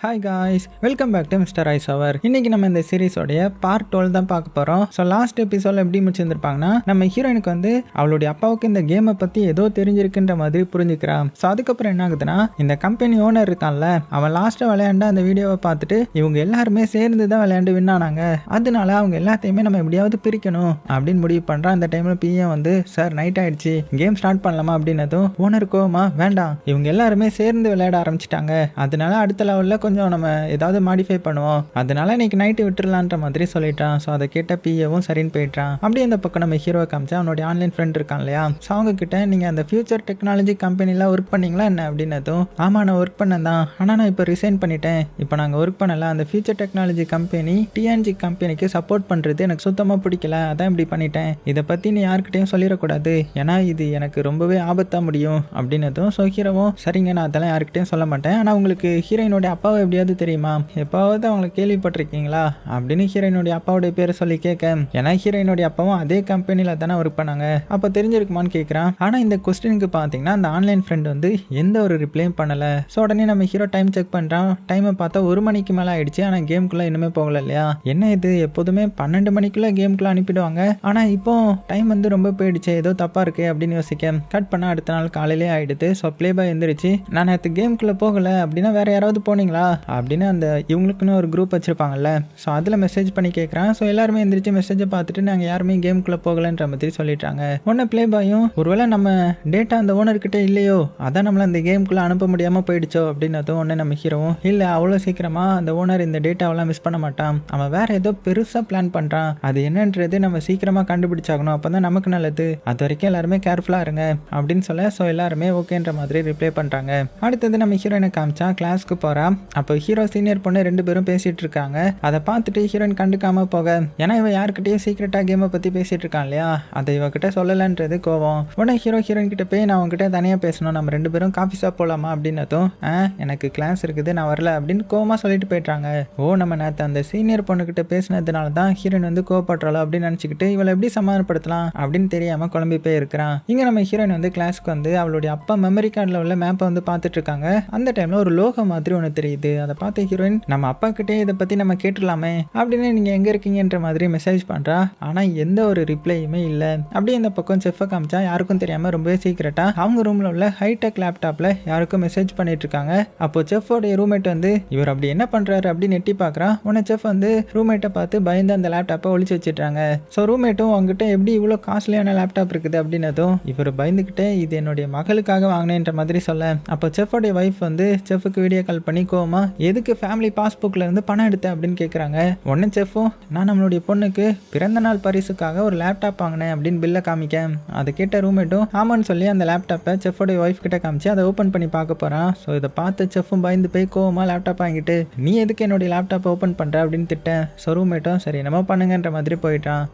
Hi guys welcome back to mister ice அவர் இன்னைக்கு நம்ம இந்த சீரிஸோடைய பார்ட் டுவெல் தான் பார்க்க போகிறோம் ஸோ லாஸ்ட் எபிசோட எப்படி முடிச்சிருந்துருப்பாங்கன்னா நம்ம ஹீரோயினுக்கு வந்து அவளுடைய அப்பாவுக்கு இந்த கேமை பற்றி ஏதோ தெரிஞ்சிருக்குன்ற மாதிரி புரிஞ்சுக்கிறான் ஸோ அதுக்கப்புறம் என்ன ஆகுதுன்னா இந்த கம்பெனி ஓனர் இருக்கான்ல அவன் லாஸ்ட்டாக விளையாண்ட அந்த வீடியோவை பார்த்துட்டு இவங்க எல்லாருமே சேர்ந்து தான் விளையாண்டு வின்னானாங்க அதனால அவங்க எல்லாத்தையுமே நம்ம எப்படியாவது பிரிக்கணும் அப்படின்னு முடிவு பண்ணுறான் அந்த டைமில் பிஎம் வந்து சார் நைட் ஆயிடுச்சு. கேம் ஸ்டார்ட் பண்ணலாமா? அப்படின்னதும் ஓனர் கோவமா வேண்டாம். இவங்க எல்லாருமே சேர்ந்து விளையாட ஆரம்பிச்சிட்டாங்க. அதனால அடுத்த லெவலில் கொஞ்சம் நம்ம ஏதாவது மாடிஃபை பண்ணுவோம். அதனால இன்னைக்கு நைட்டு விட்டுறலான்ற மாதிரி சொல்லிட்டான். ஸோ அதை கேட்ட பிஏவும் சரின்னு போயிட்டான். அப்படியே இந்த பக்கம் நம்ம ஹீரோ காமிச்சா அவனுடைய ஆன்லைன் ஃப்ரெண்ட் இருக்கான் இல்லையா? ஸோ அவங்க கிட்ட நீங்கள் அந்த ஃபியூச்சர் டெக்னாலஜி கம்பெனியில் ஒர்க் பண்ணீங்களா என்ன? அப்படின்னதும் ஆமாம் நான் ஒர்க் பண்ணேன் தான். ஆனால் நான் இப்போ ரிசைன் பண்ணிட்டேன். இப்போ நாங்கள் ஒர்க் பண்ணல. அந்த ஃபியூச்சர் டெக்னாலஜி கம்பெனி டிஎன்ஜி கம்பெனிக்கு சப்போர்ட் பண்ணுறது எனக்கு சுத்தமாக பிடிக்கல. அதான் இப்படி பண்ணிட்டேன். இதை பற்றி நீ யாருக்கிட்டையும் சொல்லிடக்கூடாது. ஏன்னா இது எனக்கு ரொம்பவே ஆபத்தாக முடியும். அப்படின்னதும் ஸோ ஹீரோவும் சரிங்க. நான் அதெல்லாம் யாருக்கிட்டையும் சொல்ல மாட்டேன். ஆனால் உங்களுக்கு ஹீரோயினோட அப்பாவை எப்படியாவது தெரியுமா? எப்பாவது அவங்களை கேள்விப்பட்டிருக்கீங்களா? அப்படின்னு ஹீரோயினுடைய அப்பாவுடைய பேரை சொல்லி கேட்க ஏன்னா ஹீரோயினுடைய அப்பாவும் அதே கம்பெனியில் தானே ஒர்க் பண்ணாங்க. அப்போ தெரிஞ்சிருக்குமான்னு கேட்குறான். ஆனால் இந்த கொஸ்டினுக்கு பார்த்தீங்கன்னா அந்த ஆன்லைன் ஃப்ரெண்ட் வந்து எந்த ஒரு ரிப்ளையும் பண்ணலை. ஸோ உடனே நம்ம ஹீரோ டைம் செக் பண்ணுறான் டைமை பார்த்தா ஒரு மணிக்கு மேலே ஆயிடுச்சு. ஆனால் கேமுக்குள்ளே இன்னுமே போகல இல்லையா? என்ன இது? எப்போதுமே பன்னெண்டு மணிக்குள்ளே கேமுக்குள்ளே அனுப்பிடுவாங்க. ஆனால் இப்போ டைம் வந்து ரொம்ப போயிடுச்சு. ஏதோ தப்பாக இருக்கு அப்படின்னு யோசிக்க கட் பண்ண அடுத்த நாள் காலையிலே ஆயிடுது. ஸோ ப்ளே பாய் எந்திரிச்சு நான் நேற்று கேமுக்குள்ளே போகலை அப்படின்னா வேற யாராவது போனீங்களா? அப்படின்னு அந்த இவங்களுக்குன்னு ஒரு குரூப் வச்சிருப்பாங்கல்ல. ஸோ அதில் மெசேஜ் பண்ணி கேட்குறேன் ஸோ எல்லாருமே எந்திரிச்சு மெசேஜை பார்த்துட்டு நாங்கள் யாருமே கேமுக்குள்ளே போகலன்ற மாதிரி சொல்லிட்டாங்க உடனே ப்ளே பாயும் ஒருவேளை நம்ம டேட்டா அந்த ஓனர்கிட்ட இல்லையோ அதான் நம்மளை அந்த கேமுக்குள்ளே அனுப்ப முடியாமல் போயிடுச்சோ? அப்படின்னதும் உடனே நம்ம ஹீரோவும் இல்லை அவ்வளோ சீக்கிரமாக அந்த ஓனர் இந்த டேட்டாவெல்லாம் மிஸ் பண்ண மாட்டான். அவன் வேற ஏதோ பெருசாக பிளான் பண்ணுறான் அது என்னன்றது நம்ம சீக்கிரமாக கண்டுபிடிச்சாகணும். அப்போ தான் நமக்கு நல்லது. அது வரைக்கும் எல்லாருமே கேர்ஃபுல்லாக இருங்க. அப்படின்னு சொல்ல ஸோ எல்லாருமே ஓகேன்ற மாதிரி ரிப்ளை பண்ணுறாங்க அடுத்தது நம்ம ஹீரோயினை காமிச்சா கிளாஸ்க்கு போகிறான் அப்போ ஹீரோ சீனியர் பொண்ணு ரெண்டு பேரும் பேசிட்டு இருக்காங்க அதை பார்த்துட்டு ஹீரோயின் கண்டுக்காம போக. ஏன்னா இவன் யாருக்கிட்டயும் சீக்கிரட்டாக கேமை பற்றி பேசிட்டு இருக்கான் இல்லையா? அதை இவகிட்ட சொல்லலன்றது கோவம். உடனே ஹீரோ ஹீரோயின் கிட்ட போய் நான் உங்ககிட்ட தனியாக பேசணும். நம்ம ரெண்டு பேரும் காஃபி ஷாப் போகலாமா அப்படின்னதும் ஆ எனக்கு கிளாஸ் இருக்குது. நான் வரல. அப்படின்னு கோவமாக சொல்லிட்டு போயிட்டாங்க ஓ நம்ம நேற்று அந்த சீனியர் பொண்ணுக்கிட்ட பேசினதுனால தான் ஹீரோயின் வந்து கோவப்படுறாளோ? அப்படின்னு நினச்சிக்கிட்டு இவளை எப்படி சமாதானப்படுத்தலாம்? அப்படின்னு தெரியாமல் குழம்பி போய் இருக்கிறான். இங்கே நம்ம ஹீரோயின் வந்து கிளாஸ்க்கு வந்து அவளுடைய அப்பா மெமரி கார்டில் உள்ள மேப்பை வந்து பார்த்துட்டு இருக்காங்க. அந்த டைமில் ஒரு லோகம் மாதிரி ஒன்று தெரியுது. அதை பார்த்த ஹீரோயின் நம்ம அப்பா கிட்டே இதை பற்றி நம்ம கேட்டுடலாமே. அப்படின்னு நீங்கள் எங்கே இருக்கீங்கன்ற மாதிரி மெசேஜ் பண்ணுறா ஆனால் எந்த ஒரு ரிப்ளையுமே இல்லை. அப்படியே இந்த பக்கம் செஃப்பை காமிச்சா யாருக்கும் தெரியாமல் ரொம்பவே சீக்கிரட்டாக அவங்க ரூமில் உள்ள ஹைடெக் லேப்டாப்பில் யாருக்கும் மெசேஜ் பண்ணிட்டு இருக்காங்க அப்போ செஃப்போடைய ரூம்மேட் வந்து இவர் அப்படி என்ன பண்ணுறாரு அப்படின்னு எட்டி பார்க்குறான் உன்னை செஃப் வந்து ரூம்மேட்டை பார்த்து பயந்து அந்த லேப்டாப்பை ஒழிச்சு வச்சிட்றாங்க. ஸோ ரூம்மேட்டும் அவங்ககிட்ட எப்படி இவ்வளோ காஸ்ட்லியான லேப்டாப் இருக்குது? அப்படின்னதும் இவர் பயந்துக்கிட்டே இது என்னுடைய மகளுக்காக வாங்கினேன்ற மாதிரி சொல்ல. அப்போ செஃப்போடைய ஒய்ஃப் வந்து செஃப்புக்கு வீடியோ கால் பண்ணி கோவமா எதுக்கு ஃபேமிலி பாஸ்புக்கில் இருந்து பணம் எடுத்தேன் அப்படின்னு கேட்குறாங்க உடனே செஃப்பும் நான் நம்மளுடைய பொண்ணுக்கு பிறந்த நாள் பரிசுக்காக ஒரு லேப்டாப் வாங்கினேன் அப்படின்னு பில்லை காமிக்க. அதை கேட்ட ரூம்மேட்டும் ஆமான்னு சொல்லி அந்த லேப்டாப்பை செஃப்போடைய ஒய்ஃப் கிட்ட காமிச்சு அதை ஓப்பன் பண்ணி பார்க்க போகிறான் ஸோ இதை பார்த்து செஃப்பும் பயந்து போய் கோவமாக லேப்டாப் வாங்கிட்டு நீ எதுக்கு என்னுடைய லேப்டாப் ஓப்பன் பண்ணுற அப்படின்னு திட்டேன். ஸோ ரூம்மேட்டும் சரி என்னமோ பண்ணுங்கன்ற மாதிரி போயிட்டான்.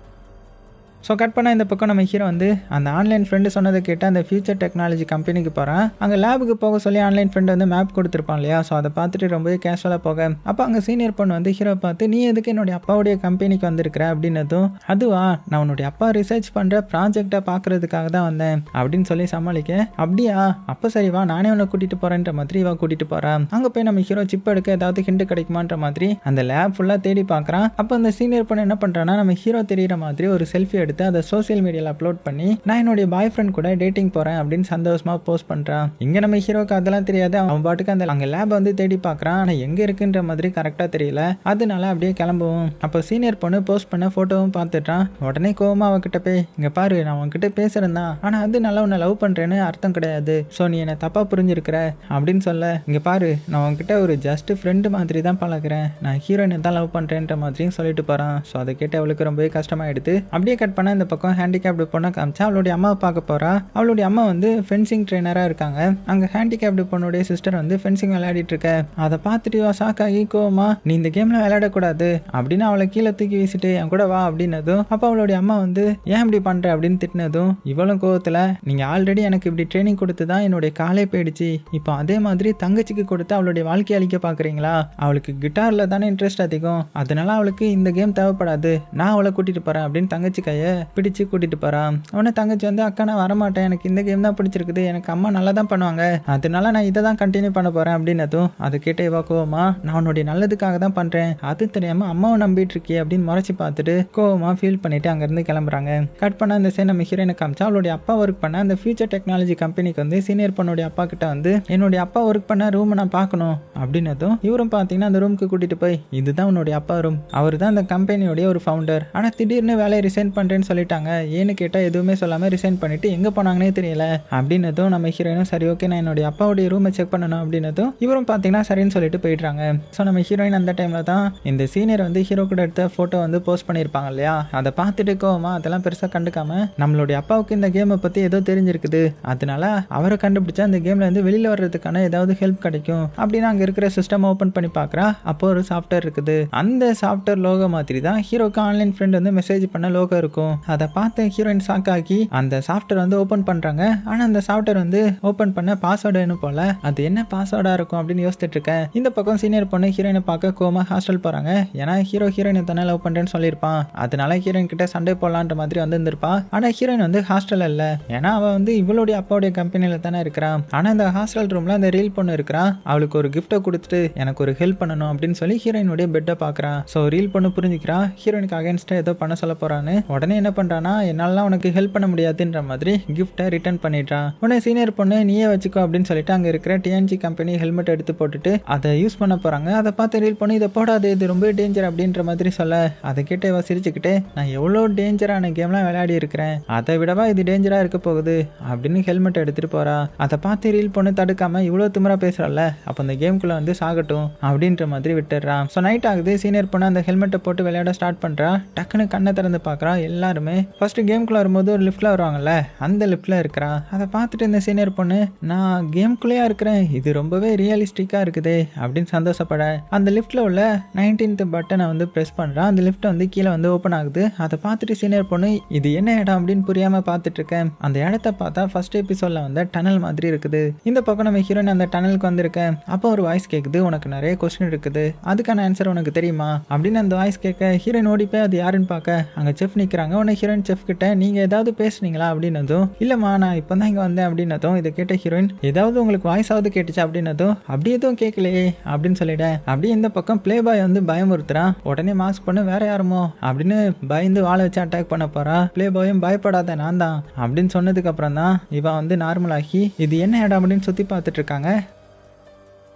ஸோ கட் பண்ண இந்த பக்கம் நம்ம ஹீரோ வந்து அந்த ஆன்லைன் ஃப்ரெண்டு சொன்னதை கேட்டு அந்த ஃபியூச்சர் டெக்னாலஜி கம்பெனிக்கு போகிறான் அங்கே லேபுக்கு போக சொல்லி ஆன்லைன் ஃப்ரெண்டு வந்து மேப் கொடுத்துருப்பான் இல்லையா? ஸோ அதை பார்த்துட்டு ரொம்பவே கேஷுவலாக போக. அப்போ அங்கே சீனியர் பொண்ணு வந்து ஹீரோ பார்த்து நீ எதுக்கு என்னுடைய அப்பாவுடைய கம்பெனிக்கு வந்திருக்கிற? அப்படின்னதும் அதுவா நான் உன்னுடைய அப்பா ரிசர்ச் பண்ணுற ப்ராஜெக்டை பார்க்கறதுக்காக தான் வந்தேன். அப்படின்னு சொல்லி சமாளிக்க அப்படியா? அப்போ சரி வா நானே உன்னை கூட்டிகிட்டு போகிறேன்ற மாதிரி வா கூட்டிகிட்டு போகிறான் அங்கே போய் நம்ம ஹீரோ சிப் எடுக்க ஏதாவது ஹிண்டு கிடைக்குமான்ற மாதிரி அந்த லேப் ஃபுல்லாக தேடி பார்க்குறான். அப்போ அந்த சீனியர் பொண்ணு என்ன பண்ணுறான்னா நம்ம ஹீரோ தெரியிற மாதிரி ஒரு செல்ஃபி எடுத்து அதை சோசியல் மீடியாவில் அப்லோட் பண்ணி நான் என்னுடைய பாய் ஃப்ரெண்ட் கூட டேட்டிங் போகிறேன் அப்படின்னு சந்தோஷமாக போஸ்ட் பண்ணுறான் இங்கே நம்ம ஹீரோக்கு அதெல்லாம் தெரியாது. அவன் பாட்டுக்கு அந்த அங்கே லேப் வந்து தேடி பார்க்குறான். ஆனால் எங்கே இருக்குன்ற மாதிரி கரெக்டாக தெரியல. அதனால அப்படியே கிளம்புவோம். அப்போ சீனியர் பொண்ணு போஸ்ட் பண்ண ஃபோட்டோவும் பார்த்துட்டான் உடனே கோவமா அவகிட்ட போய் இங்கே பாரு நான் உன்கிட்ட பேசுகிறேன் தான் ஆனால் அது நல்லா உன்னை லவ் பண்ணுறேன்னு அர்த்தம் கிடையாது. ஸோ நீ என்னை தப்பாக புரிஞ்சிருக்கிற அப்படின்னு சொல்ல இங்கே பாரு நான் உன்கிட்ட ஒரு ஜஸ்ட் ஃப்ரெண்டு மாதிரி தான் பழகுறேன். நான் ஹீரோயினை தான் லவ் பண்ணுறேன்ற மாதிரியும் சொல்லிட்டு போகிறான் ஸோ அதை கேட்டு அவளுக்கு ரொம்பவே கஷ்டமாயிடுது. அப்படியே கட் பண்ண இந்த பக்கம் ஹேண்டிகேப்டு பொண்ணை காமிச்சா அவளுடைய அம்மாவை பார்க்க போகிறா அவளுடைய அம்மா வந்து ஃபென்சிங் ட்ரெயினராக இருக்காங்க. அங்கே ஹேண்டிகேப்டு பொண்ணுடைய சிஸ்டர் வந்து ஃபென்சிங் விளையாடிட்டு இருக்க. அதை பார்த்துட்டு இவ ஷாக்காகி கோவமா நீ இந்த கேமில் விளையாடக்கூடாது. அப்படின்னு அவளை கீழே தூக்கி வீசிட்டு என் கூட வா அப்படின்னதும் அப்போ அவளுடைய அம்மா வந்து ஏன் இப்படி பண்ணுற அப்படின்னு திட்டினதும் இவளும் கோவத்தில் நீங்கள் ஆல்ரெடி எனக்கு இப்படி ட்ரைனிங் கொடுத்து தான் என்னுடைய காலே போயிடுச்சு. இப்போ அதே மாதிரி தங்கச்சிக்கு கொடுத்து அவளுடைய வாழ்க்கை அழிக்க பார்க்குறீங்களா? அவளுக்கு கிட்டாரில் தானே இன்ட்ரெஸ்ட் அதிகம். அதனால அவளுக்கு இந்த கேம் தேவைப்படாது. நான் அவளை கூட்டிகிட்டு போகிறேன் அப்படின்னு தங்கச்சி கையை பிடிச்சு கூட்டிட்டு போறான் உடனே தங்கச்சி வந்து அக்கா நான் வரமாட்டேன். எனக்கு இந்த கேம் தான் பிடிச்சிருக்குது. எனக்கு அம்மா நல்லா தான் பண்ணுவாங்க. அதனால நான் இதை தான் கண்டினியூ பண்ண போறேன் அப்படின்னதும் அது கேட்ட இவா கோவமா நான் உன்னுடைய நல்லதுக்காக தான் பண்றேன். அது தெரியாம அம்மாவை நம்பிட்டு இருக்கே அப்படின்னு முறைச்சு பார்த்துட்டு கோவமா ஃபீல் பண்ணிட்டு அங்கிருந்து கிளம்புறாங்க. கட் பண்ண அந்த சே நம்ம ஹீரோயினை காமிச்சா அவளுடைய அப்பா ஒர்க் பண்ண அந்த ஃபியூச்சர் டெக்னாலஜி கம்பெனிக்கு வந்து சீனியர் பொண்ணுடைய அப்பா கிட்ட வந்து என்னுடைய அப்பா ஒர்க் பண்ண ரூம் நான் பார்க்கணும். அப்படின்னதும் இவரும் பார்த்தீங்கன்னா அந்த ரூமுக்கு கூட்டிட்டு போய் இதுதான் உன்னுடைய அப்பா ரூம் அவர் தான் அந்த கம்பெனியோடைய ஒரு ஃபவுண்டர் ஆனால் திடீர்னு வேலையை ரிசைன் பண்றேன்னு சொல்லிட்டாங்க. ஏன்னு கேட்டால் எதுவுமே சொல்லாமல் ரிசைன் பண்ணிட்டு எங்கே போனாங்கன்னே தெரியல. அப்படின்னதும் நம்ம ஹீரோயினும் சரி ஓகே நான் என்னுடைய அப்பாவுடைய ரூமை செக் பண்ணணும். அப்படின்னதும் இவரும் பார்த்தீங்கன்னா சரின்னு சொல்லிட்டு போயிடுறாங்க. ஸோ நம்ம ஹீரோயின் அந்த டைமில் தான் இந்த சீனியர் வந்து ஹீரோ கூட எடுத்த ஃபோட்டோ வந்து போஸ்ட் பண்ணியிருப்பாங்க இல்லையா? அதை பார்த்துட்டு கோவமா அதெல்லாம் பெருசாக கண்டுக்காம நம்மளுடைய அப்பாவுக்கு இந்த கேமை பற்றி ஏதோ தெரிஞ்சிருக்குது. அதனால அவரை கண்டுபிடிச்சா அந்த கேமில் வந்து வெளியில் வர்றதுக்கான ஏதாவது ஹெல்ப் கிடைக்கும் அப்படின்னு அங்கே இருக்கிற சிஸ்டம் ஓப்பன் பண்ணி பார்க்குறா அப்போ ஒரு சாஃப்ட்வேர் இருக்குது. அந்த சாஃப்ட்வேர் லோகோ மாதிரி தான் ஹீரோக்கு ஆன்லைன் ஃப்ரெண்ட் வந்து மெசேஜ் பண்ண லோகோ இருக்கும். அதை பார்த்து ஹீரோயின் ஷாக் அந்த சாஃப்ட்வேர் வந்து ஓப்பன் பண்ணுறாங்க ஆனால் அந்த சாஃப்ட்வேர் வந்து ஓப்பன் பண்ண பாஸ்வேர்டு வேணும் போல. அது என்ன பாஸ்வேர்டாக இருக்கும் அப்படின்னு யோசிச்சுட்டு இருக்கேன். இந்த பக்கம் சீனியர் பொண்ணு ஹீரோயினை பார்க்க கோமா ஹாஸ்டல் போகிறாங்க ஏன்னா ஹீரோ ஹீரோயினை தானே லவ் பண்ணுறேன்னு சொல்லியிருப்பான். அதனால ஹீரோயின் கிட்ட சண்டை போடலான்ற மாதிரி வந்திருந்திருப்பா. ஆனால் ஹீரோயின் வந்து ஹாஸ்டல் இல்லை. ஏன்னா அவள் வந்து இவளுடைய அப்பாவுடைய கம்பெனியில் தானே இருக்கிறான் ஆனால் அந்த ஹாஸ்டல் ரூமில் அந்த ரீல் பொண்ணு இருக்கிறான் அவளுக்கு ஒரு கிஃப்ட்டை கொடுத்துட்டு எனக்கு ஒரு ஹெல்ப் பண்ணணும் அப்படின்னு சொல்லி ஹீரோயினுடைய பெட்டை பார்க்குறான் ஸோ ரீல் பொண்ணு புரிஞ்சுக்கிறான் ஹீரோயினுக்கு அகேன்ஸ்டாக ஏதோ பண்ண சொல்ல போறான்னு. உடனே என்ன பண்ணுறான்னா என்னாலலாம் உனக்கு ஹெல்ப் பண்ண முடியாதுன்ற மாதிரி கிஃப்ட்டை ரிட்டர்ன் பண்ணிடுறான் உடனே சீனியர் பொண்ணு நீயே வச்சுக்கோ அப்படின்னு சொல்லிட்டு அங்கே இருக்கிற டிஎன்ஜி கம்பெனி ஹெல்மெட் எடுத்து போட்டுட்டு அதை யூஸ் பண்ண போகிறாங்க அதை பார்த்து ரீல் பண்ணி இதை போடாது இது ரொம்ப டேஞ்சர் அப்படின்ற மாதிரி சொல்ல அதை கேட்டு இவ சிரிச்சுக்கிட்டே நான் எவ்வளோ டேஞ்சரான கேம்லாம் விளையாடி இருக்கிறேன். அதை விடவா இது டேஞ்சராக இருக்க போகுது? அப்படின்னு ஹெல்மெட் எடுத்துகிட்டு போகிறா அதை பார்த்து ரீல் பொண்ணு தடுக்காம இவ்வளோ திமிரா பேசுறல்ல அப்போ அந்த கேம்குள்ளே வந்து சாகட்டும் அப்படின்ற மாதிரி விட்டுடுறான் ஸோ நைட் ஆகுது. சீனியர் பொண்ணு அந்த ஹெல்மெட்டை போட்டு விளையாட ஸ்டார்ட் பண்ணுறா டக்குன்னு கண்ணை திறந்து பார்க்கறா. எல்லாருமே ஃபர்ஸ்ட் கேம்குள்ள வரும்போது ஒரு லிஃப்ட்ல வருவாங்கல்ல? அந்த லிஃப்ட்ல இருக்கிறான் அதை பார்த்துட்டு இந்த சீனியர் பொண்ணு நான் கேம்குள்ளேயா இருக்கிறேன். இது ரொம்பவே ரியலிஸ்டிக்கா இருக்குது அப்படின்னு சந்தோஷப்பட. அந்த லிஃப்ட்ல உள்ள நைன்டீன்த் பட்டனை வந்து ப்ரெஸ் பண்றான் அந்த லிஃப்ட் வந்து கீழே வந்து ஓப்பன் ஆகுது. அதை பார்த்துட்டு சீனியர் பொண்ணு இது என்ன இடம்? அப்படின்னு புரியாம பார்த்துட்டு இருக்கேன் அந்த இடத்த பார்த்தா ஃபர்ஸ்ட் எபிசோட்ல வந்து டனல் மாதிரி இருக்குது. இந்த பக்கம் நம்ம ஹீரோயின் அந்த டனலுக்கு வந்திருக்கேன் அப்போ ஒரு வாய்ஸ் கேட்குது உனக்கு நிறைய கொஸ்டின் இருக்குது. அதுக்கான ஆன்சர் உனக்கு தெரியுமா? அப்படின்னு அந்த வாய்ஸ் கேட்க ஹீரோயின் ஓடி போய் அது யாருன்னு பார்க்க? அங்க செஃப் நிக்கிறாங்க. உடனே ஹீரோயின் செஃப் கிட்ட நீங்க ஏதாவது பேசுனீங்களா? அப்படின்னதும் இல்லம்மா நான் இப்போ தான் இங்க வந்தேன் அப்படின்னதும் இதை கேட்ட ஹீரோயின் ஏதாவது உங்களுக்கு வாய்ஸ் ஆகுது கேட்டுச்சு? அப்படின்னதும் அப்படி எதுவும் கேட்கலையே அப்படின்னு சொல்லிட அப்படியே இந்த பக்கம் ப்ளே பாய் வந்து பயமுறுத்துறான். உடனே மாஸ்க் பண்ண வேற யாருமோ அப்படின்னு பயந்து வாழை வச்சு அட்டாக் பண்ண போறா. ப்ளே பாயும் பயப்படாத நான் தான் அப்படின்னு சொன்னதுக்கு அப்புறம் தான் இவன் வந்து நார்மல் ஆகி இது என்ன இடம்? அப்படின்னு சுத்தி பார்த்துட்டு இருக்காங்க.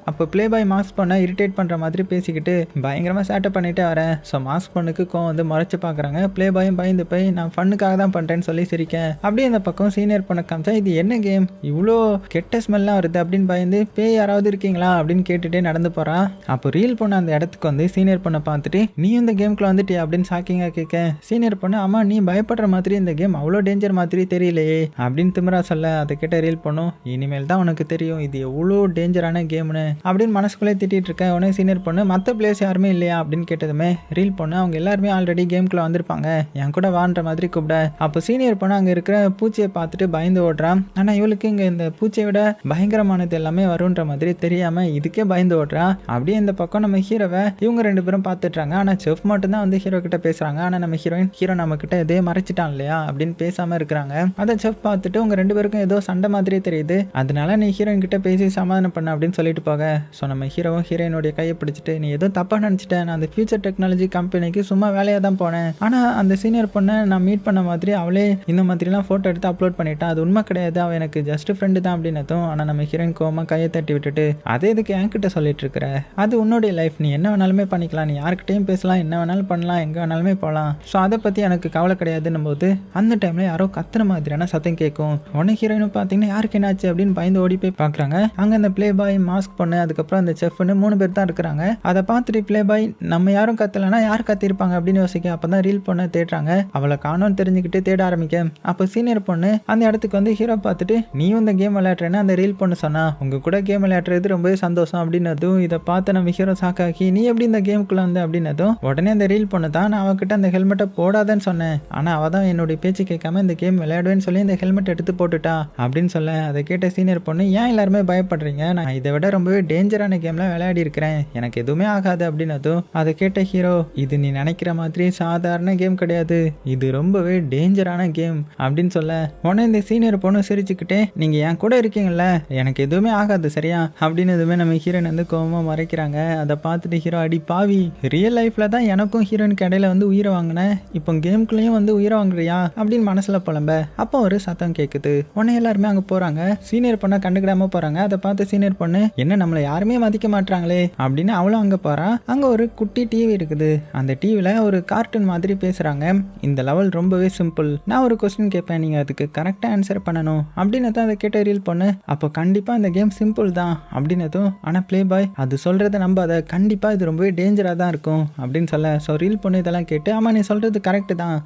அப்போ ப்ளே பாய் மாஸ்க் பண்ண இரிட்டேட் பண்ணுற மாதிரி பேசிக்கிட்டு பயங்கரமாக சேட்டை பண்ணிட்டே வரேன் ஸோ மாஸ்க் பண்ணுக்கு கோவம் வந்து மறைச்சு பார்க்குறாங்க ப்ளே பாயும் பயந்து போய் நான் ஃபண்ணுக்காக தான் பண்ணுறேன்னு சொல்லி சிரிக்கேன். அப்படியே இந்த பக்கம் சீனியர் பண்ண காமிச்சா இது என்ன கேம் இவ்வளோ கெட்ட ஸ்மெல்லாம் வருது. அப்படின்னு பயந்து பேய் யாராவது இருக்கீங்களா? அப்படின்னு கேட்டுட்டே நடந்து போகிறான் அப்போ ரீல் பொண்ணு அந்த இடத்துக்கு வந்து சீனியர் பொண்ணை பார்த்துட்டு நீ இந்த கேம்குள்ள வந்துட்டியா? அப்படின்னு ஷாக்கிங்காக கேட்க சீனியர் பொண்ணு ஆமாம் நீ பயப்படுற மாதிரி இந்த கேம் அவ்வளோ டேஞ்சர் மாதிரி தெரியலையே. அப்படின்னு திமிரா சொல்ல அதை கேட்ட ரீல் பண்ணும் இனிமேல் தான் உனக்கு தெரியும் இது எவ்வளோ டேஞ்சரான கேம்னு அப்படின்னு மனசுக்குள்ளே திட்டிட்டு இருக்கேன் உடனே சீனியர் பொண்ணு மற்ற பிளேஸ் யாருமே இல்லையா? அப்படின்னு கேட்டதுமே ரீல் பொண்ணு அவங்க எல்லாருமே ஆல்ரெடி கேம்குள்ளே வந்திருப்பாங்க. என் கூட வான்ற மாதிரி கூப்பிட. அப்போ சீனியர் பொண்ணு அங்கே இருக்கிற பூச்சியை பார்த்துட்டு பயந்து ஓடுறான் ஆனால் இவளுக்கு இங்கே இந்த பூச்சியை விட பயங்கரமானது எல்லாமே வரும்ன்ற மாதிரி தெரியாம இதுக்கே பயந்து ஓடுறா. அப்படியே இந்த பக்கம் நம்ம ஹீரோவை இவங்க ரெண்டு பேரும் பார்த்துட்றாங்க. ஆனால் செஃப் மட்டும்தான் வந்து ஹீரோ கிட்ட பேசுறாங்க. ஆனால் நம்ம ஹீரோயின் ஹீரோ நம்ம கிட்ட எதே மறைச்சிட்டான் இல்லையா அப்படின்னு பேசாம இருக்கிறாங்க. அதை செஃப் பார்த்துட்டு உங்க ரெண்டு பேருக்கும் ஏதோ சண்டை மாதிரியே தெரியுது. அதனால நீ ஹீரோயின் கிட்ட பேசி சமாதானம் பண்ண அப்படின்னு சொல்லிட்டு போக ஸோ நம்ம ஹீரோவும் ஹீரோயினுடைய கையை பிடிச்சிட்டு நீ எதுவும் தப்பாக நினச்சிட்டேன் நான் அந்த ஃபியூச்சர் டெக்னாலஜி கம்பெனிக்கு சும்மா வேலையாக தான் போனேன். ஆனால் அந்த சீனியர் பொண்ணை நான் மீட் பண்ண மாதிரி அவளே இந்த மாதிரிலாம் ஃபோட்டோ எடுத்து அப்லோட் பண்ணிட்டான் அது உண்மை கிடையாது. அவள் எனக்கு ஜஸ்ட் ஃப்ரெண்டு தான் அப்படின்னதும் ஆனால் நம்ம ஹீரோயின் கோமா கையை தட்டி விட்டுட்டு அதே இதுக்கு என்கிட்ட சொல்லிட்டு இருக்கிற? அது உன்னுடைய லைஃப் நீ என்ன வேணாலுமே பண்ணிக்கலாம். நீ யார்கிட்டையும் பேசலாம். என்ன வேணாலும் பண்ணலாம். எங்கே வேணாலுமே போகலாம் ஸோ அதை பற்றி எனக்கு கவலை கிடையாதுன்னும் போது அந்த டைமில் யாரோ கத்துற மாதிரியான சத்தம் கேட்கும். உடனே ஹீரோயினும் பார்த்தீங்கன்னா யாருக்கு என்னாச்சு? அப்படின்னு பயந்து ஓடி போய் பார்க்குறாங்க. அங்கே அந்த பிளே பாய் மாஸ்க் பண்ண அதுக்கப்புறம் அந்த செஃப்னு மூணு பேர் தான் இருக்கிறாங்க. அதை பார்த்துட்டு ப்ளே பாய் நம்ம யாரும் கத்தலைன்னா யார் கத்திருப்பாங்க அப்படின்னு யோசிக்க அப்போ தான் ரீல் பொண்ணை தேடுறாங்க. அவளை காணோன்னு தெரிஞ்சுக்கிட்டு தேட ஆரம்பிக்க. அப்போ சீனியர் பொண்ணு அந்த இடத்துக்கு வந்து ஹீரோ பார்த்துட்டு நீயும் இந்த கேம் விளையாடுறேன்னு அந்த ரீல் பொண்ணு சொன்னா உங்க கூட கேம் விளையாடுறது ரொம்பவே சந்தோஷம் அப்படின்னதும் இதை பார்த்து நம்ம ஹீரோ சாக்காக்கி நீ எப்படி இந்த கேமுக்குள்ள வந்த? அப்படின்னதும் உடனே அந்த ரீல் பொண்ணு தான் நான் அவகிட்ட அந்த ஹெல்மெட்டை போடாதேன்னு சொன்னேன். ஆனா அவ தான் என்னுடைய பேச்சு கேட்காம இந்த கேம் விளையாடுவேன்னு சொல்லி இந்த ஹெல்மெட் எடுத்து போட்டுட்டா அப்படின்னு சொல்ல அதை கேட்ட சீனியர் பொண்ணு ஏன் எல்லாருமே பயப்படுறீங்க? நான் இதை விட ரொம்பவே டேஞ்சரான கேம்லாம் விளையாடி இருக்கிறேன். எனக்கு எதுவுமே ஆகாது அப்படின்னதும் அதை கேட்ட ஹீரோ இது நீ நினைக்கிற மாதிரி சாதாரண கேம் கிடையாது. இது ரொம்பவே டேஞ்சரான கேம் அப்படின்னு சொல்ல உடனே இந்த சீனியர் பொண்ணு சிரிச்சுக்கிட்டே நீங்க என் கூட இருக்கீங்கல்ல எனக்கு எதுவுமே ஆகாது சரியா? அப்படின்னு எதுவுமே நம்ம ஹீரோயின் வந்து கோவமா மறைக்கிறாங்க. அதை பார்த்துட்டு ஹீரோ அடி பாவி ரியல் லைஃப்ல தான் எனக்கும் ஹீரோயினுக்கு இடையில வந்து உயிரை வாங்கினேன் இப்போ கேம்குள்ளேயும் வந்து உயிரை வாங்குறியா? அப்படின்னு மனசுல புலம்ப அப்போ ஒரு சத்தம் கேட்குது உடனே எல்லாருமே அங்க போறாங்க. சீனியர் பொண்ணை கண்டுக்கிடாம போறாங்க. அதை பார்த்து சீனியர் பொண்ணு என்ன நம்மளை யாருமே மதிக்க மாட்டாங்களே அப்படின்னு அவளும் அங்கே போறா. அங்கே ஒரு குட்டி டிவி இருக்குது. அந்த டிவியில் ஒரு கார்ட்டூன் மாதிரி பேசுகிறாங்க இந்த லெவல் ரொம்பவே சிம்பிள் நான் ஒரு கொஸ்டின் கேட்பேன். நீங்கள் அதுக்கு கரெக்டாக ஆன்சர் பண்ணணும். அப்படின்னு தான் அதை கேட்ட ரீல் பொண்ணு அப்போ கண்டிப்பாக இந்த கேம் சிம்பிள் தான். அப்படின்னதும் ஆனால் ப்ளே பாய் அது சொல்கிறத நம்ம அதை கண்டிப்பாக இது ரொம்பவே டேஞ்சராக தான் இருக்கும். அப்படின்னு சொல்ல. ஸோ ரீல் பொண்ணு இதெல்லாம் கேட்டு ஆமாம் நீ சொல்கிறது கரெக்டு தான்.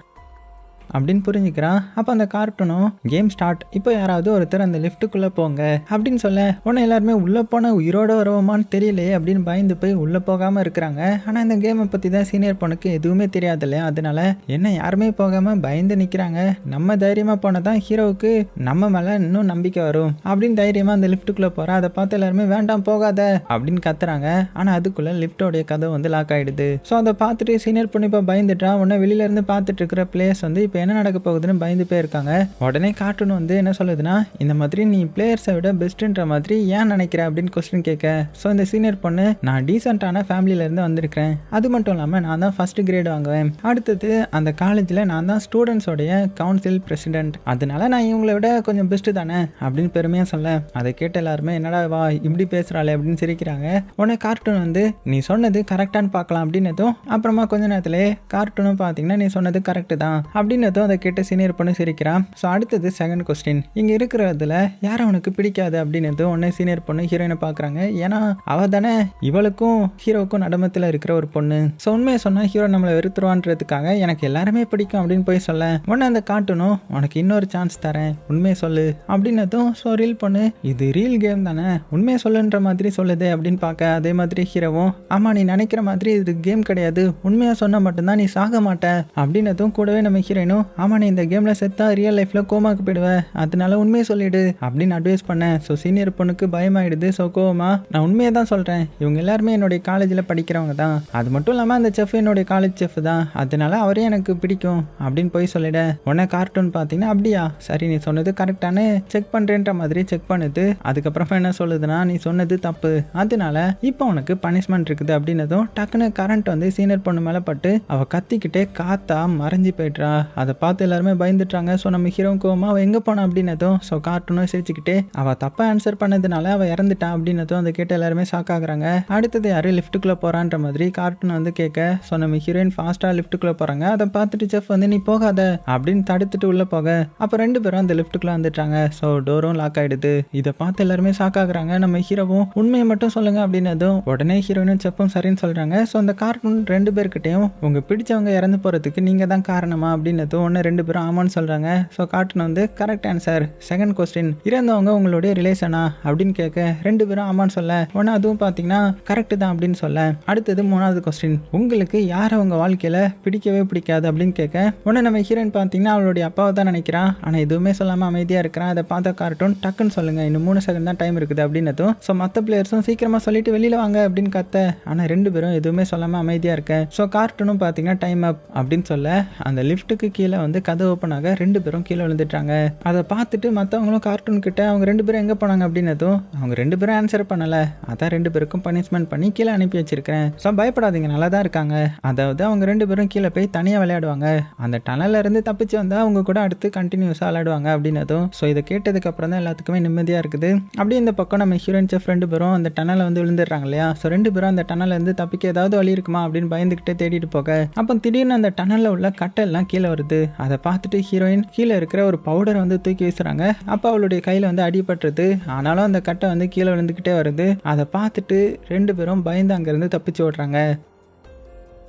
அப்படின்னு புரிஞ்சுக்கிறான். அப்போ அந்த கார்ட்டூனும் கேம் ஸ்டார்ட் இப்போ யாராவது ஒருத்தர் அந்த லிஃப்ட்டுக்குள்ளே போங்க. அப்படின்னு சொல்ல உடனே எல்லாருமே உள்ளே போன உயிரோட வருவோமான்னு தெரியலையே அப்படின்னு பயந்து போய் உள்ளே போகாமல் இருக்கிறாங்க. ஆனால் இந்த கேமை பற்றி தான் சீனியர் பொண்ணுக்கு எதுவுமே தெரியாது இல்லையா அதனால என்ன யாருமே போகாமல் பயந்து நிற்கிறாங்க நம்ம தைரியமாக போனால் தான் ஹீரோவுக்கு நம்ம மேலே இன்னும் நம்பிக்கை வரும். அப்படின்னு தைரியமாக அந்த லிஃப்ட்டுக்குள்ளே போகிறா அதை பார்த்து எல்லாருமே வேண்டாம் போகாத அப்படின்னு கத்துறாங்க. ஆனால் அதுக்குள்ளே லிஃப்டோடைய கதவு வந்து லாக் ஆகிடுது ஸோ அதை பார்த்துட்டு சீனியர் பொண்ணு இப்போ பயந்துட்டா உடனே வெளியிலேருந்து பார்த்துட்டு இருக்கிற பிளேஸ் வந்து இப்போ என்ன நடக்க போகுதுன்னு பயந்து போயிருக்காங்க. உடனே கார்ட்டூன் வந்து என்ன சொல்லுதுன்னா இந்த மாதிரி நீ பிளேயர்ஸை விட பெஸ்ட்டுன்ற மாதிரி ஏன் நினைக்கிற அப்படின்னு கொஸ்டின் கேட்க. ஸோ இந்த சீனியர் பொண்ணு நான் டீசெண்டான ஃபேமிலியிலேருந்து வந்திருக்கிறேன். அது மட்டும் இல்லாமல் நான் தான் ஃபர்ஸ்ட் கிரேட் வாங்குவேன். அடுத்தது அந்த காலேஜில் நான் தான் ஸ்டூடெண்ட்ஸோடைய கவுன்சில் பிரசிடென்ட் அதனால நான் இவங்களை விட கொஞ்சம் பெஸ்ட்டு தானே அப்படின்னு பெருமையாக சொல்ல. அதை கேட்ட எல்லாருமே என்னடா வா இப்படி பேசுகிறாளே அப்படின்னு சிரிக்கிறாங்க. உடனே கார்ட்டூன் வந்து நீ சொன்னது கரெக்டானு பார்க்கலாம் அப்படின்னதும் அப்புறமா கொஞ்ச நேரத்திலே கார்ட்டூனும் பார்த்தீங்கன்னா நீ சொன்னது கரெக்டு தான் அப்படின்னு அப்படின்னதும் அதை கேட்டு சீனியர் பொண்ணு சிரிக்கிறான். ஸோ அடுத்தது செகண்ட் கொஸ்டின் இங்கே இருக்கிறதுல யார் அவனுக்கு பிடிக்காது அப்படின்னதும் உடனே சீனியர் பொண்ணு ஹீரோயினை பார்க்குறாங்க. ஏன்னா அவ தானே இவளுக்கும் ஹீரோவுக்கும் நடமத்தில் இருக்கிற ஒரு பொண்ணு. ஸோ உண்மையை சொன்னால் ஹீரோ நம்மளை வெறுத்துருவான்றதுக்காக எனக்கு எல்லாருமே பிடிக்கும் அப்படின்னு போய் சொல்ல உடனே அந்த காட்டணும் உனக்கு இன்னொரு சான்ஸ் தரேன். உண்மையை சொல்லு. அப்படின்னதும் ஸோ ரீல் பொண்ணு இது ரீல் கேம் தானே. உண்மையை சொல்லுன்ற மாதிரி சொல்லுது அப்படின்னு பார்க்க அதே மாதிரி ஹீரோவும் ஆமாம் நீ நினைக்கிற மாதிரி இது கேம் கிடையாது. உண்மையாக சொன்னால் மட்டும்தான் நீ சாக மாட்ட. அப்படின்னதும் கூடவே நம்ம ஹீரோயினும் ஆமா ஆமாண்ணே இந்த கேமில் செத்தா ரியல் லைஃப்பில் கோமாக்கு போயிடுவேன் அதனால உண்மையை சொல்லிடு. அப்படின்னு அட்வைஸ் பண்ணேன் ஸோ சீனியர் பொண்ணுக்கு பயமாயிடுது. ஸோ கோவமா? நான் உண்மையை தான் சொல்கிறேன் இவங்க எல்லாருமே என்னுடைய காலேஜில் படிக்கிறவங்க தான். அது மட்டும் இல்லாமல் அந்த செஃப் என்னுடைய காலேஜ் செஃப் தான். அதனால அவரே எனக்கு பிடிக்கும். அப்படின்னு போய் சொல்லிட. உடனே கார்ட்டூன் பார்த்தீங்கன்னா அப்படியா? சரி நீ சொன்னது கரெக்டானு செக் பண்ணுறேன்ற மாதிரி செக் பண்ணுது. அதுக்கப்புறமா என்ன சொல்லுதுன்னா நீ சொன்னது தப்பு. அதனால இப்போ உனக்கு பனிஷ்மெண்ட் இருக்குது அப்படின்னதும் டக்குன்னு கரண்ட் வந்து சீனியர் பொண்ணு மேலே பட்டு அவள் கத்திக்கிட்டே காத்தா மறைஞ்சு போயிட்றா. அதை பார்த்து எல்லாருமே பயந்துட்டாங்க. ஸோ நம்ம ஹீரோ அவள் எங்கே போனா? அப்படின்னதும் ஸோ கார்ட்டூனும் சிரிச்சுக்கிட்டு அவள் தப்பாக ஆன்சர் பண்ணதுனால அவள் இறந்துட்டான் அப்படின்னதும் அதை கேட்டு எல்லாருமே ஷாக் ஆகுறாங்க. அடுத்தது யாரும் லிஃப்ட்டுக்குள்ளே போகிறான்ற மாதிரி கார்ட்டூன் வந்து கேட்க ஸோ நம்ம ஹீரோயின் ஃபாஸ்ட்டாக லிஃப்ட்டுக்குள்ளே போகிறாங்க அதை பார்த்துட்டு செஃப் வந்து நீ போகாத அப்படின்னு தடுத்துட்டு உள்ளே போக அப்போ ரெண்டு பேரும் அந்த லிஃப்ட்டுக்குள்ளே வந்துட்டாங்க. ஸோ டோரும் லாக் ஆகிடுது இதை பார்த்து எல்லாருமே ஷாக் ஆகுறாங்க. நம்ம ஹீரோவும் உண்மையை மட்டும் சொல்லுங்க அப்படின்னதும் உடனே ஹீரோயினும் செப்பும் சரின்னு சொல்கிறாங்க ஸோ அந்த கார்ட்டூன் ரெண்டு பேர்கிட்டையும் உங்கள் பிடிச்சவங்க இறந்து போகிறதுக்கு நீங்கள் தான் காரணமா? அப்படின்னதும் ஒன்று ரெண்டு பேரும் ஆமான்னு சொல்கிறாங்க ஸோ கார்ட்டூன் வந்து கரெக்ட் ஆன்சர் செகண்ட் கொஸ்டின் இறந்தவங்க உங்களுடைய ரிலேஷனா அப்படின்னு கேட்க ரெண்டு பேரும் ஆமான்னு சொல்ல. உடனே அதுவும் பார்த்தீங்கன்னா கரெக்டு தான் அப்படின்னு சொல்ல. அடுத்தது மூணாவது கொஸ்டின் உங்களுக்கு யாரை அவங்க வாழ்க்கையில் பிடிக்கவே பிடிக்காது அப்படின்னு கேட்க உடனே நம்ம ஹீரோயின் பார்த்தீங்கன்னா அவளுடைய அப்பாவை தான் நினைக்கிறான் ஆனால் எதுவுமே சொல்லாமல் அமைதியாக இருக்கிறான் அதை பார்த்த கார்ட்டூன் டக்குன்னு சொல்லுங்க இன்னும் மூணு செகண்ட் தான் டைம் இருக்குது அப்படின்னதும் ஸோ மற்ற பிளேயர்ஸும் சீக்கிரமாக சொல்லிட்டு வெளியில் வாங்க அப்படின்னு கத்த. ஆனால் ரெண்டு பேரும் எதுவுமே சொல்லாமல் அமைதியாக இருக்க. ஸோ கார்ட்டூனும் பார்த்தீங்கன்னா டைம் அப் அப்படின்னு சொல்ல அந்த லிஃப்ட்டுக்கு கீழே வந்து கதை ஓப்பன் ஆக ரெண்டு பேரும் கீழே விழுந்துட்டாங்க. அதை பார்த்துட்டு மற்றவங்களும் கார்ட்டூன் கிட்ட அவங்க ரெண்டு பேரும் எங்கே போனாங்க அப்படின்னதும் அவங்க ரெண்டு பேரும் ஆன்சர் பண்ணலை. அதான் ரெண்டு பேருக்கும் பனிஷ்மெண்ட் பண்ணி கீழே அனுப்பி வச்சிருக்கிறேன். ஸோ பயப்படாதீங்க நல்லா தான் இருக்காங்க. அதாவது அவங்க ரெண்டு பேரும் கீழே போய் தனியாக விளையாடுவாங்க. அந்த டனல்ல இருந்து தப்பிச்சு வந்தால் அவங்க கூட அடுத்து கண்டினியூஸாக விளையாடுவாங்க அப்படின்னதும் ஸோ இதை கேட்டதுக்கு அப்புறம் தான் எல்லாத்துக்குமே நிம்மதியாக இருக்குது. அப்படியே இந்த பக்கம் நம்ம ஹீரோயின் செஃப் ரெண்டு பேரும் அந்த டனலில் வந்து விழுந்துடுறாங்க இல்லையா? ஸோ ரெண்டு பேரும் அந்த டனல்ல இருந்து தப்பிக்க ஏதாவது வழி இருக்குமா அப்படின்னு பயந்துக்கிட்டே தேடிட்டு போக. அப்போ திடீர்னு அந்த டனலில் உள்ள கட்டெல்லாம் கீழே வருது. அதை பார்த்துட்டு ஹீரோயின் கீழே இருக்கிற ஒரு பவுடரை வந்து தூக்கி வீசுறாங்க. அப்போ அவளுடைய கையில் வந்து அடிபட்டுருது ஆனாலும் அந்த கட்டை வந்து கீழே விழுந்துக்கிட்டே வருது. அதை பார்த்துட்டு ரெண்டு பேரும் பயந்து அங்கேருந்து தப்பிச்சு ஓடுறாங்க.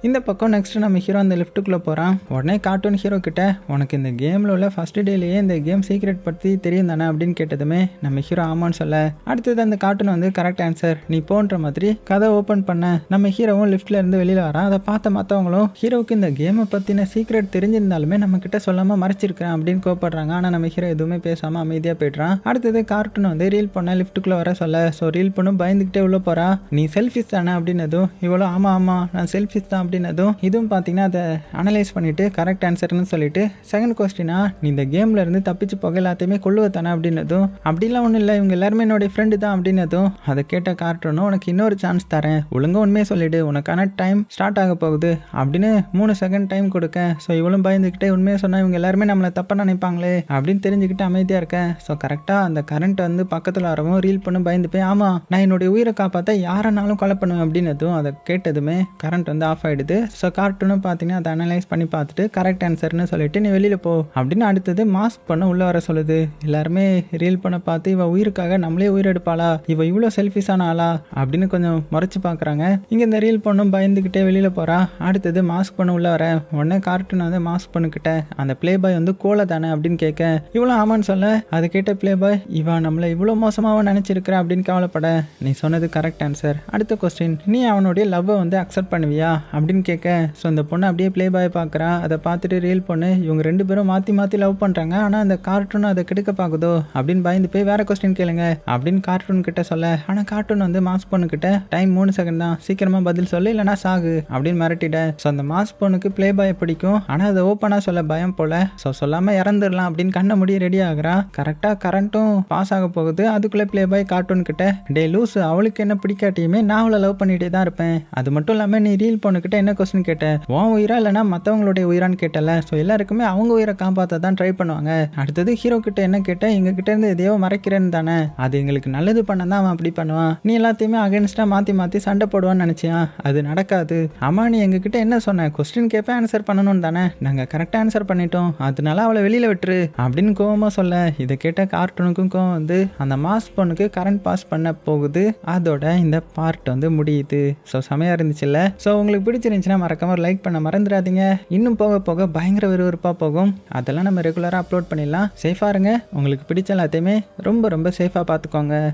இந்த பக்கம் நெக்ஸ்ட் நம்ம ஹீரோ அந்த லிஃப்ட்டுக்குள்ளே போகிறான் உடனே கார்ட்டூன் ஹீரோ கிட்ட உனக்கு இந்த கேமில் உள்ள ஃபர்ஸ்ட் டேலேயே இந்த கேம் சீக்ரெட் பற்றி தெரியும் தானே? அப்படின்னு கேட்டதுமே நம்ம ஹீரோ ஆமான்னு சொல்ல. அடுத்தது அந்த கார்ட்டூன் வந்து கரெக்ட் ஆன்சர் நீ போன்ற மாதிரி கதை ஓப்பன் பண்ண. நம்ம ஹீரோவும் லிஃப்ட்ல இருந்து வெளியில் வரான். அதை பார்த்த மற்றவங்களும் ஹீரோவுக்கு இந்த கேமை பற்றின சீக்ரெட் தெரிஞ்சிருந்தாலுமே நம்ம கிட்ட சொல்லாமல் மறைச்சிருக்கிறேன் அப்படின்னு கோப்படுறாங்க ஆனால் நம்ம ஹீரோ எதுவுமே பேசாமல் அமைதியாக போயிடுறான். அடுத்தது கார்ட்டூன் வந்து ரீல் பண்ண லிஃப்ட்டுக்குள்ளே வர சொல்ல. ஸோ ரீல் பண்ணும் பயந்துக்கிட்டே உள்ள போறா. நீ செல்ஃபிஸ் தானே? அப்படின்னதும் இவ்வளோ ஆமாம் ஆமாம் நான் செல்ஃபிஸ் தான் அப்படின்னதும் இதுவும் பார்த்தீங்கன்னா அதை அனலைஸ் பண்ணிட்டு கரெக்ட் ஆன்சர்னு சொல்லிட்டு செகண்ட் கொஸ்டினா நீ இந்த கேம்லேருந்து தப்பிச்சு போக எல்லாத்தையுமே கொள்ளுவ தானே அப்படின்னதும் அப்படிலாம் ஒன்றும் இல்லை இவங்க எல்லாருமே என்னுடைய ஃப்ரெண்டு தான். அப்படின்னதும் அதை கேட்ட கார்ட்டூனும் உனக்கு இன்னொரு சான்ஸ் தரேன். ஒழுங்கா உண்மையை சொல்லிவிடு உனக்கான டைம் ஸ்டார்ட் ஆக போகுது. அப்படின்னு மூணு செகண்ட் டைம் கொடுக்க ஸோ இவளும் பயந்துக்கிட்டே உண்மையை சொன்னால் இவங்க எல்லாருமே நம்மளை தப்பாக நினைப்பாங்களே? அப்படின்னு தெரிஞ்சுக்கிட்டு அமைதியாக இருக்கேன். ஸோ கரெக்டாக அந்த கரண்ட் வந்து பக்கத்தில் வரவும் ரீல் பண்ண பயந்து போய் ஆமாம் நான் என்னுடைய உயிரை காப்பாற்ற யாரனாலும் கொலை பண்ணுவேன். அப்படின்னதும் அதை கேட்டதுமே கரண்ட் வந்து ஆஃப் ஆயிடுது. ஸோ கார்ட்டூனும் பார்த்தீங்கன்னா அதை அனலைஸ் பண்ணி பார்த்துட்டு கரெக்ட் ஆன்சர்னு சொல்லிட்டு நீ வெளியில் போ அப்படின்னு அடுத்தது மாஸ்க் பண்ண உள்ளே வர சொல்லுது. எல்லாருமே ரீல் பண்ண பார்த்து இவ உயிருக்காக நம்மளே உயிரெடுப்பாளா? இவள் இவ இவ்வளோ செல்ஃபிஸான ஆளா? அப்படின்னு கொஞ்சம் முறைச்சு பார்க்குறாங்க இங்கே இந்த ரீல் பண்ணும் பயந்துக்கிட்டே வெளியில் போகிறா அடுத்தது மாஸ்க் பண்ண உள்ளே வர. உடனே கார்ட்டூன் வந்து மாஸ்க் பண்ணுக்கிட்ட அந்த ப்ளே பாய் வந்து கோலை தானே அப்படின்னு கேட்க இவ்வளோ ஆமான்னு சொல்ல. அதை கேட்ட ப்ளே பாய் இவன் நம்மளை இவ்வளோ மோசமாக நினச்சிருக்கிற? அப்படின்னு கவலைப்பட நீ சொன்னது கரெக்ட் ஆன்சர் அடுத்த கொஸ்டின் நீ அவனுடைய லவ்வை வந்து அக்செப்ட் பண்ணுவியா? அப்படின்னு கேட்க ஸோ இந்த பொண்ணு அப்படியே ப்ளே பாய் பார்க்குறா அதை பார்த்துட்டு ரீல் பொண்ணு. இவங்க ரெண்டு பேரும் மாற்றி மாற்றி லவ் பண்ணுறாங்க ஆனால் அந்த கார்ட்டூன் அதை கெடுக்க பார்க்குதோ? அப்படின்னு பயந்து போய் வேற கொஸ்டின் கேளுங்க. அப்படின்னு கார்ட்டூன் கிட்ட சொல்ல ஆனால் கார்ட்டூன் வந்து மாஸ் பொண்ணு கிட்ட டைம் மூணு செகண்ட் தான். சீக்கிரமா பதில் சொல்லு இல்லைனா சாகு. அப்படின்னு மிரட்டிட. ஸோ அந்த மாஸ் பொண்ணுக்கு ப்ளே பாய் பிடிக்கும். ஆனால் அதை ஓப்பனாக சொல்ல பயம் போல. ஸோ சொல்லாமல் இறந்துடலாம் அப்படின்னு கண்ணை முடிய ரெடி ஆகுறா. கரெக்டாக கரண்ட்டும் பாஸ் ஆக போகுது. அதுக்குள்ளே ப்ளே பாய் கார்ட்டூன் கிட்ட டே லூஸ் அவளுக்கு என்ன பிடிக்காட்டியுமே நான் அவளை லவ் பண்ணிட்டே தான் இருப்பேன். அது மட்டும் இல்லாமல் நீ ரீல் பொண்ணுக்கிட்ட என்ன கொஸ்டின் கேட்டேன் உன் உயிரா இல்லைனா மற்றவங்களுடைய உயிரான்னு கேட்டல. ஸோ எல்லாருக்குமே அவங்க உயிரை காப்பாற்ற தான் ட்ரை பண்ணுவாங்க. அடுத்தது ஹீரோ கிட்ட என்ன கேட்டேன் எங்க கிட்ட இருந்து எதையோ மறைக்கிறேன்னு தானே. அது எங்களுக்கு நல்லது பண்ண தான் அவன் அப்படி பண்ணுவான். நீ எல்லாத்தையுமே அகேன்ஸ்டாக மாற்றி மாற்றி சண்டை போடுவான்னு நினச்சியா? அது நடக்காது. அம்மா நீ எங்ககிட்ட என்ன சொன்ன? கொஸ்டின் கேட்பேன் ஆன்சர் பண்ணணும் தானே. நாங்கள் கரெக்டாக ஆன்சர் பண்ணிட்டோம். அதனால அவளை வெளியில் விட்டுரு அப்படின்னு கோவமாக சொல்ல. இதை கேட்ட கார்ட்டூனுக்கும் கோவம் வந்து அந்த மாஸ் பொண்ணுக்கு கரண்ட் பாஸ் பண்ண போகுது. அதோட இந்த பார்ட் வந்து முடியுது. ஸோ செமையாக இருந்துச்சுல்ல? ஸோ உங்களுக்கு பிடிச்சிருந்துச்சுன்னா மறக்காம லைக் பண்ண மறந்துடாதீங்க. இன்னும் போக போக பயங்கர விறுவிறுப்பாக போகும். அதெல்லாம் நம்ம ரெகுலராக அப்லோட் பண்ணிடலாம். சேஃபாக இருங்க. உங்களுக்கு பிடிச்ச எல்லாத்தையுமே ரொம்ப ரொம்ப சேஃபாக பார்த்துக்கோங்க.